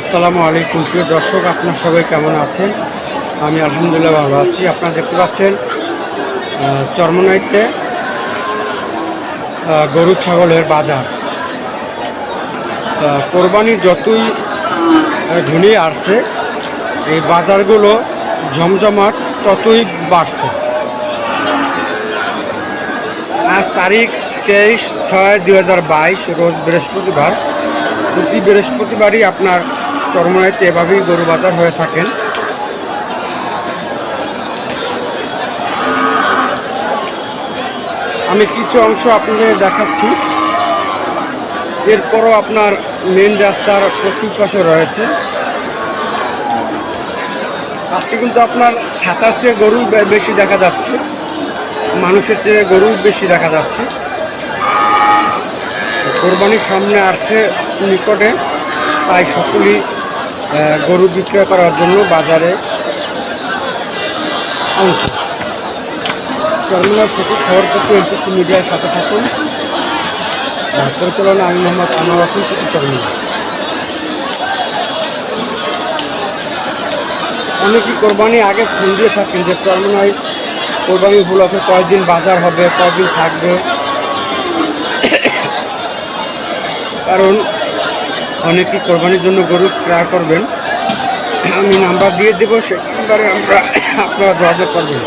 আসসালামু আলাইকুম। প্রিয় দর্শক, আপনার সবাই কেমন আছেন? আমি আলহামদুলিল্লাহ ভালো আছি। আপনারা দেখতে পাচ্ছেন চরমনাইতে গরু ছাগলের বাজার। কোরবানি যতই ঘনিয়ে আসছে এই বাজারগুলো জমজমাট ততই বাড়ছে। তারিখ তেইশ ছয় দুই হাজার বাইশ, রোজ বৃহস্পতিবার। প্রতি বৃহস্পতিবারই আপনার চরমনাইতে এভাবেই গরু বাজার হয়ে থাকেন আমি কিছু অংশ আপনাদের দেখাচ্ছি। এরপরও আপনার মেন রাস্তার প্রচুর পাশে রয়েছে। আজকে কিন্তু আপনার সাতাশে গরু বেশি দেখা যাচ্ছে। মানুষের চেয়ে গরু বেশি দেখা যাচ্ছে। কোরবানির সামনে আসছে নিকটে, তাই সকলেই গরু বিক্রয় করার জন্য বাজারে আনছে। চরমনার সঠিক খবর পেতে এনটিসি মিডিয়ার সাথে থাকুন। পরিচালনা আমি মোহাম্মদ আনোয়ার হোসেন প্রতি চরমনা অনেকেই কোরবানি আগে ফোন দিয়ে থাকেন যে, চরমনায় কোরবানি উপলক্ষে কয়েকদিন বাজার হবে, কয়েকদিন থাকবে। কারণ অনেকেই কোরবানির জন্য গরু ক্রয় করবেন। আমি নাম্বার দিয়ে দেবো সেখানবারে আমরা আপনারা যোগাযোগ করবেন।